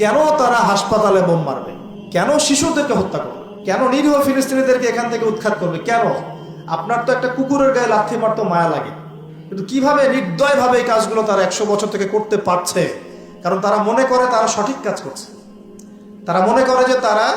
কেন তারা হাসপাতালে বোম মারবে? কেন শিশুদেরকে হত্যা করবে? কেন নিরীহ ফিলিস্তিনিদেরকে এখান থেকে উৎখাত করবে? কেন? আপনার তো একটা কুকুরের গায়ে লাথি মারতে মায়া লাগে। কিন্তু কীভাবে নির্দয়ভাবে এই কাজগুলো তারা একশো বছর থেকে করতে পারছে? কারণ তারা মনে করে তারা সঠিক কাজ করছে। তারা মনে করে যে তারা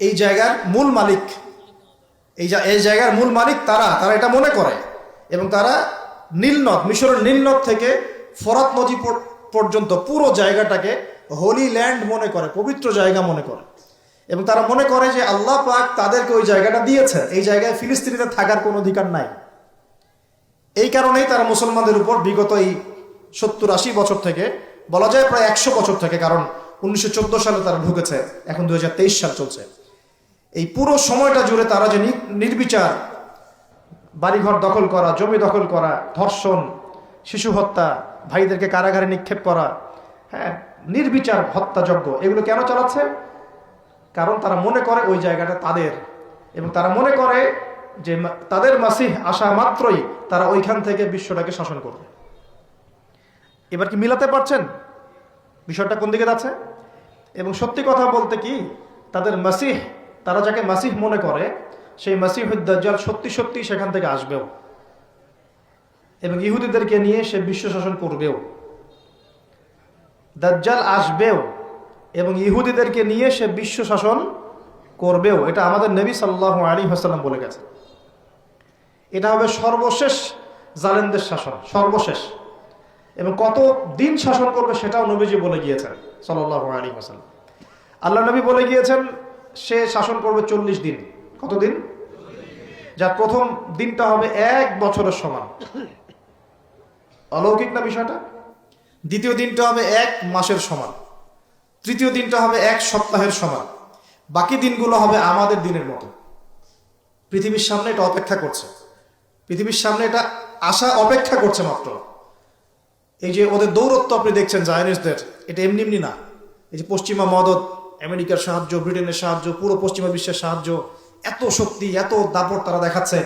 এই জায়গার মূল মালিক। এই এই জায়গার মূল মালিক তারা। তারা এটা মনে করে। এবং তারা নীলনদ, মিশরের নীলনদ থেকে ফরাত নদী পর্যন্ত পুরো জায়গাটাকে হোলি ল্যান্ড মনে করে, পবিত্র জায়গা মনে করে। এবং তারা মনে করে যে আল্লাহ পাক তাদেরকে ওই জায়গাটা দিয়েছে এই জায়গায় ফিলিস্তিনিদের থাকার কোনো অধিকার নাই। এই কারণেই তারা মুসলমানদের উপর বিগত এই সত্তর আশি বছর থেকে, বলা যায় প্রায় একশো বছর থেকে, কারণ উনিশশো চোদ্দ সালে তারা ঢুকেছে, এখন দুই হাজার তেইশ সাল চলছে। এই পুরো সময়টা জুড়ে তারা যে নির্বিচার, বাড়িঘর দখল করা, জমি দখল করা, ধর্ষণ, শিশু হত্যা ভাইদেরকে কারাগারে নিক্ষেপ করা হ্যাঁ নির্বিচার হত্যাযজ্ঞ, এগুলো কেন চালাচ্ছে? কারণ তারা মনে করে ওই জায়গাটা তাদের এবং তারা মনে করে যে তাদের মাসিহ আসা মাত্রই তারা ওইখান থেকে বিশ্বটাকে শাসন করবে। এবার কি মিলাতে পারছেন? বিষয়টা কোন দিকে যাচ্ছে? এবং সত্যি কথা বলতে কি, তাদের মাসিহ, তারা যাকে মাসিহ মনে করে, সেই মাসিহ দাজ্জাল সত্যি সত্যি সেখান থেকে আসবেও। এবং ইহুদিদেরকে নিয়ে সে বিশ্ব শাসন করবেও। দাজ্জাল আসবেও এবং ইহুদিদেরকে নিয়ে সে বিশ্ব শাসন করবেও। এটা আমাদের নবী সাল্লাহ আলী হাসাল্লাম বলে গেছে। এটা হবে সর্বশেষ জালেনদের শাসন, সর্বশেষ। এবং কত দিন শাসন করবে সেটাও নবীজি বলে গিয়েছেন সাল্লাহ আলী হাসাল্লাম আল্লাহ নবী বলে গিয়েছেন, সে শাসন করবে চল্লিশ দিন। কত দিন? যার প্রথম দিনটা হবে এক বছরের সমান। অলৌকিক না বিষয়টা? দ্বিতীয় দিনটা হবে এক মাসের সমান। তৃতীয় দিনটা হবে এক সপ্তাহের সমান। বাকি দিনগুলো হবে আমাদের দিনের মতো। পৃথিবীর সামনে এটা অপেক্ষা করছে। পৃথিবীর সামনে এটা আশা অপেক্ষা করছে মাত্র। এই যে ওদের দৌরত্ব আপনি দেখছেন জায়নিসদের এটা এমনি এমনি না। এই যে পশ্চিমা মদত, আমেরিকার সাহায্য, ব্রিটেনের সাহায্য, পুরো পশ্চিমা বিশ্বের সাহায্য, এত শক্তি, এত দাপট তারা দেখাচ্ছে।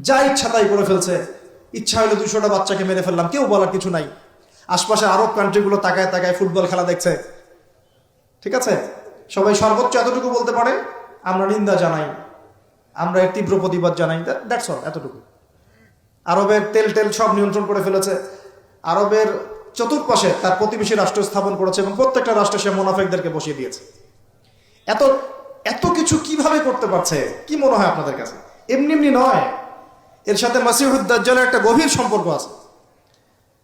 যা ইচ্ছা তাই করে ফেলছে। ইচ্ছা হলে দুশোটা বাচ্চাকে মেরে ফেললাম, কেউ বলার কিছু নাই। আশপাশে আরব কান্ট্রিগুলো তাকায় তাকায় ফুটবল খেলা দেখছে। ঠিক আছে? সবাই সর্বোচ্চ এতটুকু বলতে পারে, আমরা নিন্দা জানাই। আমরা এর তীব্র প্রতিবাদ জানাই। দ্যাটস অল এতটুকু। আরবের তেল টেল সব নিয়ন্ত্রণ করে ফেলেছে। আরবের চতুর্পাশে তার প্রতিবেশী রাষ্ট্র স্থাপন করেছে এবং প্রত্যেকটা রাষ্ট্রে সে মোনাফেকদেরকে বসিয়ে দিয়েছে। এত এত কিছু কীভাবে করতে পারছে? কি মনে হয় আপনাদের কাছে? এমনি এমনি নয়। এর সাথে মাসিহুদ একটা গভীর সম্পর্ক আছে।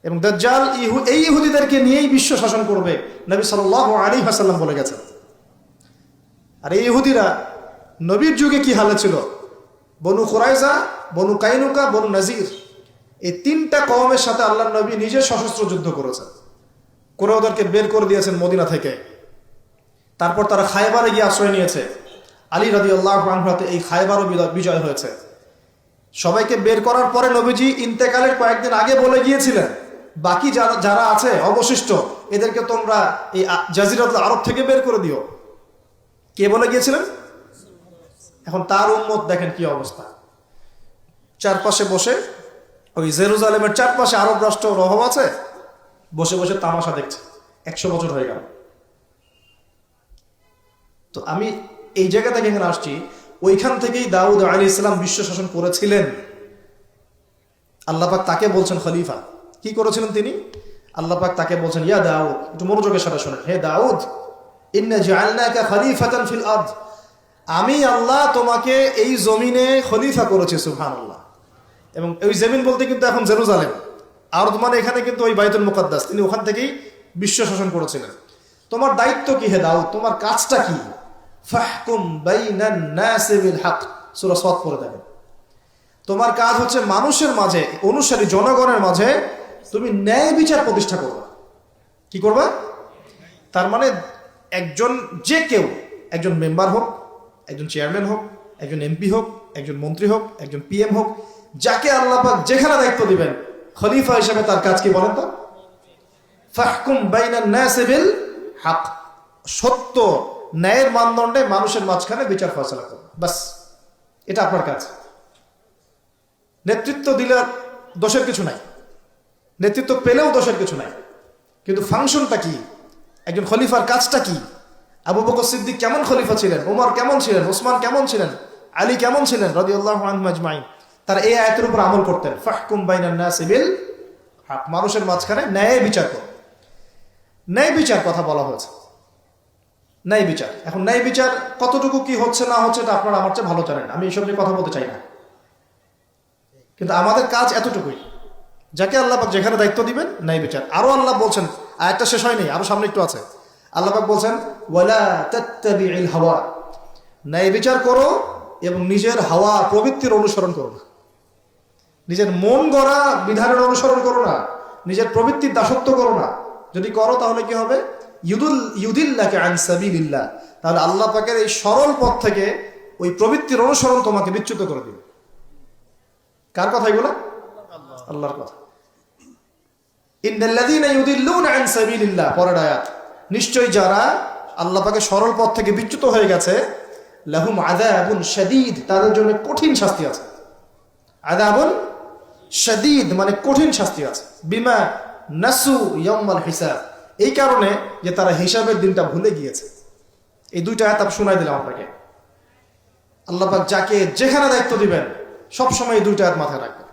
এবং দাজ্জাল ইহু, এই ইহুদিদেরকে নিয়েই বিশ্ব শাসন করবে, নবী সাল্লাহ আলী হাসাল্লাম বলে গেছেন। আর এই ইহুদিরা নবীর যুগে কি হালে ছিল? বনু খোরাইজা বনু কাইনুকা, বনু নাজির, এই তিনটা কওমের সাথে আল্লাহ নবী নিজে সশস্ত্র যুদ্ধ করেছেন। করে ওদেরকে বের করে দিয়েছেন মদিনা থেকে। তারপর তারা খায়বারে গিয়ে আশ্রয় নিয়েছে। আলী রাদি আল্লাহ এই খায়বারও বিজয় হয়েছে। সবাইকে বের করার পরে নবীজি ইন্তেকালের কয়েকদিন আগে বলে গিয়েছিলেন, বাকি যারা যারা আছে, অবশিষ্ট, এদেরকে তোমরা এই জাজিরাত আরব থেকে বের করে দিও। কে বলে গিয়েছিলেন? এখন তার উম্মত, দেখেন কি অবস্থা। চারপাশে বসে, ওই জেরুজালেমের চারপাশে আরব রাষ্ট্র রহব আছে, বসে বসে তামাশা দেখছে। একশো বছর হয়ে গেল। তো আমি এই জায়গা থেকে এখানে আসছি ওইখান থেকেই দাউদ আলী ইসলাম বিশ্ব শাসন করেছিলেন। আল্লাপাক তাকে বলছেন খলিফা। কি করেছিলেন তিনি? আল্লাপাক তাকে বলছেন, ইয়া দাউদ, একটু মনোযোগের সাথে শোনেন। হে দাউদ ফিল আমি আল্লাহ তোমাকে এই জমিনে খলিফা করেছি, সুবহানাল্লাহ। এবং ওই জমিন বলতে কিন্তু এখন জেরুজালেম। আরদ মানে এখানে কিন্তু ওই বাইতুল মুকাদ্দাস। তিনি ওখান থেকেই বিশ্ব শাসন করেছিলেন। তোমার দায়িত্ব কি হে দাউদ? তোমার কাজটা কি? ফাহকুম বাইনান নাসি বিল হক। সূরা সাদ পড়ে দেখেন তোমার কাজ হচ্ছে মানুষের মাঝে, অনুসারী জনগণের মাঝে তুমি ন্যায় বিচার প্রতিষ্ঠা করবে। কি করবে? তার মানে একজন যে কেউ, একজন মেম্বার হোক, একজন চেয়ারম্যান হোক, একজন এমপি হোক, একজন মন্ত্রী হোক, একজন পিএম হোক, যাকে আল্লাহ পাক যেখানে দায়িত্ব দিবেন, খলিফা হিসেবে তার কাজ কি বলেন তো? ফাহকুম বাইনান নাসি বিল হক। সত্য ন্যায়ের মানদণ্ডে মানুষের মাঝখানে বিচার ফয়সলা করবে বাস এটা আপনার কাজ। নেতৃত্ব দিলে দোষের কিছু নাই। নেতৃত্ব পেলেও দোষের কিছু নাই। কিন্তু ফাংশনটা কি? একজন খলিফার কাজটা কি? আবু বকর সিদ্দিক কেমন খলিফা ছিলেন? ওমর কেমন ছিলেন? ওসমান কেমন ছিলেন? আলী কেমন ছিলেন? রদি আল্লাহ মাজমাইন তারা এই আয়তের উপর আমল করতেন। ফাহকুম বাইনান নাসি বিল হক। মানুষের মাঝখানে ন্যায় বিচার কর। ন্যায় বিচার কথা বলা হয়েছে। ন্যায় বিচার। এখন ন্যায় বিচার কতটুকু কি হচ্ছে না হচ্ছে এটা আপনারা আমার চেয়ে ভালো জানেন আমি এইসব নিয়ে কথা বলতে চাই না। কিন্তু আমাদের কাজ এতটুকুই। যাকে আল্লাহবাক যেখানে দায়িত্ব দিবেন, ন্যায় বিচার। আরও আল্লাহ বলছেন, আয়াতটা শেষ হয়নি, আরও সামনে একটু আছে। আল্লাহবাক বলছেন হাওয়া। ন্যায় বিচার করো এবং নিজের হাওয়া প্রবৃত্তির অনুসরণ করো না। নিজের মন গড়া বিধানের অনুসরণ করো না। নিজের প্রবৃত্তির দাসত্ব করো না। যদি করো তাহলে কি হবে? তাহলে আল্লাহ পাকের এই সরল পথ থেকে ওই প্রবৃত্তির অনুসরণ তোমাকে বিচ্যুত করে দিবে। কার কথা এগুলো? আল্লাহর কথা। নিশ্চয়ই যারা আল্লাহ পাকে সরল পথ থেকে বিচ্যুত হয়ে গেছে, লাহুম শাদীদ, তাদের জন্য কঠিন শাস্তি আছে। আযাবুন শাদীদ মানে কঠিন শাস্তি আছে। বিমা নাসু হিসাব। এই কারণে যে তারা হিসাবের দিনটা ভুলে গিয়েছে। এই দুইটা আয়াত আমি শোনাই দিলাম আপনাকে। আল্লাহ পাক যাকে যেখানে দায়িত্ব দিবেন, সবসময় এই দুইটা আয়াত মাথায় রাখবেন।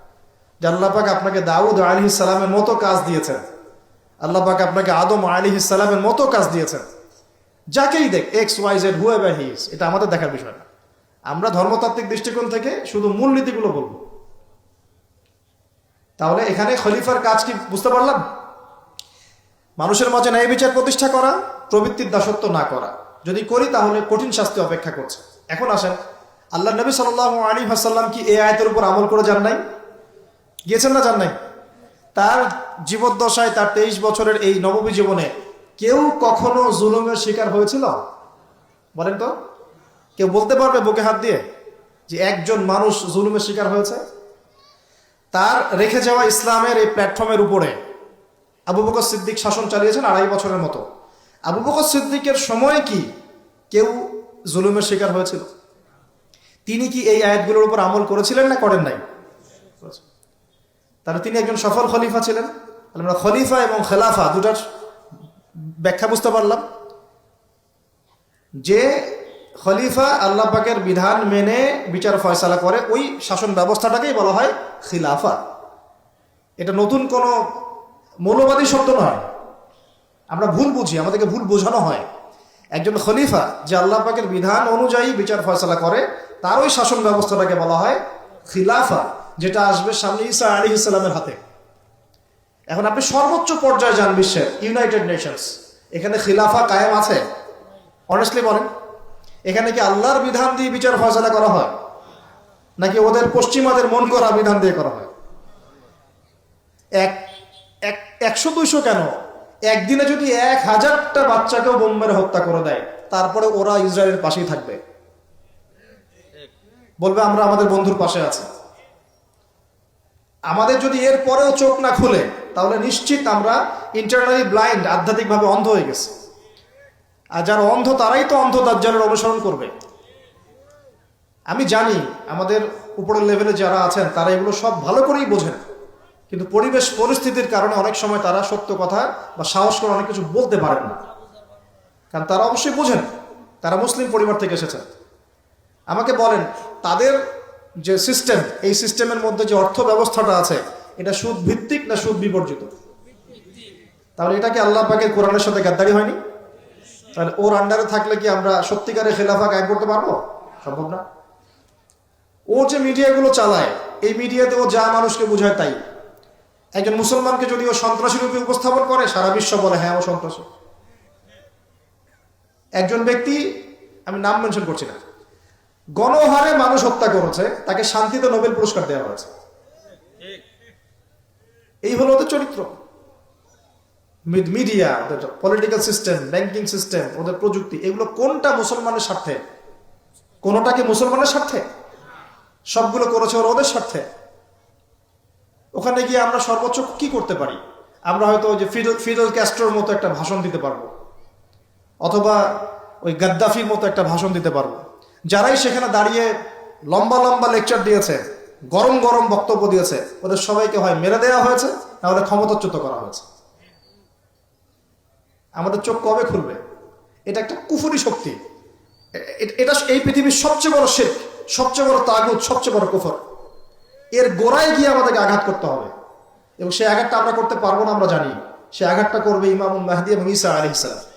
যে আল্লাহ পাক আপনাকে দাউদ আলী সালামের মতো কাজ দিয়েছেন। আল্লাহ পাক আপনাকে আদম আলী সালামের মতো কাজ দিয়েছেন। যাকেই দেখ X Y Z whoever his এটা আমাদের দেখার বিষয় না। আমরা ধর্মতাত্ত্বিক দৃষ্টিকোণ থেকে শুধু মূলনীতিগুলো বলব। তাহলে এখানে খলিফার কাজ কি বুঝতে পারলাম? মানুষের মাঝে ন্যায় বিচার প্রতিষ্ঠা করা, প্রবৃত্তির দাসত্ব না করা। যদি করি তাহলে কঠিন শাস্তি অপেক্ষা করছে। এখন আসেন, আল্লাহ নবী সাল আলী হাসাল্লাম কি এই আয়তের উপর আমল করে যান নাই? গিয়েছেন না যান নাই? তার জীবদ্দশায় তার তেইশ বছরের এই নবমী জীবনে কেউ কখনো জুলুমের শিকার হয়েছিল? বলেন তো, কেউ বলতে পারবে বুকে হাত দিয়ে যে একজন মানুষ জুলুমের শিকার হয়েছে? তার রেখে যাওয়া ইসলামের এই প্ল্যাটফর্মের উপরে আবু বকর সিদ্দিক শাসন চালিয়েছেন আড়াই বছরের মতো। আবু বকর সিদ্দিকের সময় কি কেউ জুলুমের শিকার হয়েছিল? তিনি কি এই আয়াতগুলোর উপর আমল করেছিলেন না করেন নাই? তাহলে তিনি একজন সফল খলিফা ছিলেন। আমরা খলিফা এবং খেলাফা দুটার ব্যাখ্যা বুঝতে পারলাম। যে খলিফা আল্লাহ পাকের বিধান মেনে বিচার ফয়সালা করে, ওই শাসন ব্যবস্থাটাকেই বলা হয় খিলাফা। এটা নতুন কোনো মৌলবাদী শব্দ নয়। আমরা ভুল বুঝি, আমাদেরকে ভুল বোঝানো হয়। একজন খলিফা, যে আল্লাহ পাকের বিধান অনুযায়ী বিচার ফয়সালা করে, তার ওই শাসন ব্যবস্থাটাকে বলা হয় খিলাফা, যেটা আসবে সামনে ইসা আলী ইসলামের হাতে। এখন আপনি সর্বোচ্চ পর্যায়ে যান বিশ্বের, ইউনাইটেড নেশনস। এখানে খিলাফা কায়েম আছে। অনেস্টলি বলেন, এখানে কি আল্লাহর বিধান দিয়ে বিচার ফয়সলা করা হয়? নাকি ওদের পশ্চিমাদের মন করা বিধান দিয়ে করা হয়? এক এক, একশো দুইশো কেন? একদিনে যদি এক হাজারটা বাচ্চাকেও বোম মেরে হত্যা করে দেয়, তারপরে ওরা ইসরায়েলের পাশেই থাকবে। বলবে, আমরা আমাদের বন্ধুর পাশে আছি। আমাদের যদি এর পরেও চোখ না খুলে, তাহলে নিশ্চিত আমরা ইন্টারনালি ব্লাইন্ড আধ্যাত্মিকভাবে অন্ধ হয়ে গেছি। আর যারা অন্ধ, তারাই তো অন্ধ দাজ্জালের অনুসরণ করবে। আমি জানি আমাদের উপরের লেভেলে যারা আছেন, তারা এগুলো সব ভালো করেই বোঝেন। কিন্তু পরিবেশ পরিস্থিতির কারণে অনেক সময় তারা সত্য কথা বা সাহস করে অনেক কিছু বলতে পারেন না। কারণ তারা অবশ্যই বোঝেন, তারা মুসলিম পরিবার থেকে এসেছেন। আমাকে বলেন, তাদের যে সিস্টেম এই সিস্টেমের মধ্যে যে অর্থ ব্যবস্থাটা আছে, এটা সুদ ভিত্তিক না সুদ বিবর্জিত তাহলে এটা কি আল্লাহ পাকের কোরআনের সাথে গাদ্দারি হয়নি? তাহলে ওর আন্ডারে থাকলে কি আমরা সত্যিকারের খেলাফা কায়েম করতে পারব? সম্ভব না। ও যে মিডিয়াগুলো চালায়, এই মিডিয়াতে ও যা মানুষকে বোঝায় তাই। একজন মুসলমানকে যদি ও সন্ত্রাসী রূপে উপস্থাপন করে, সারা বিশ্ব বলে হ্যাঁ ও সন্ত্রাসী। একজন ব্যক্তি, আমি নাম মেনশন করছি না, গণহারে মানুষ হত্যা করেছে, তাকে শান্তিতে নোবেল পুরস্কার দেওয়া হয়েছে। এই হলো ওদের চরিত্র। মিডিয়া ওদের পলিটিক্যাল সিস্টেম ব্যাংকিং সিস্টেম ওদের প্রযুক্তি, এগুলো কোনটা মুসলমানের স্বার্থে? কোনোটা কি মুসলমানের স্বার্থে? সবগুলো করেছে ওরা ওদের স্বার্থে। ওখানে গিয়ে আমরা সর্বোচ্চ কি করতে পারি? আমরা হয়তো ওই যে ফিডল ফিডল ক্যাস্ট্রোর মতো একটা ভাষণ দিতে পারব। অথবা ওই গাদ্দাফির মতো একটা ভাষণ দিতে পারব। যারাই সেখানে দাঁড়িয়ে লম্বা লম্বা লেকচার দিয়েছে, গরম গরম বক্তব্য দিয়েছে, ওদের সবাইকে হয় মেরে দেওয়া হয়েছে নাহলে ক্ষমতাচ্যুত করা হয়েছে। আমাদের চোখ কবে খুলবে? এটা একটা কুফুরি শক্তি। এটা এই পৃথিবীর সবচেয়ে বড় শেখ সবচেয়ে বড় তাগুত, সবচেয়ে বড় কুফর। এর গোড়ায় গিয়ে আমাদেরকে আঘাত করতে হবে। এবং সেই আঘাতটা আমরা করতে পারব না, আমরা জানি। সে আঘাতটা করবে ইমামুল মাহদি এবং ইসা আলি ইসলাম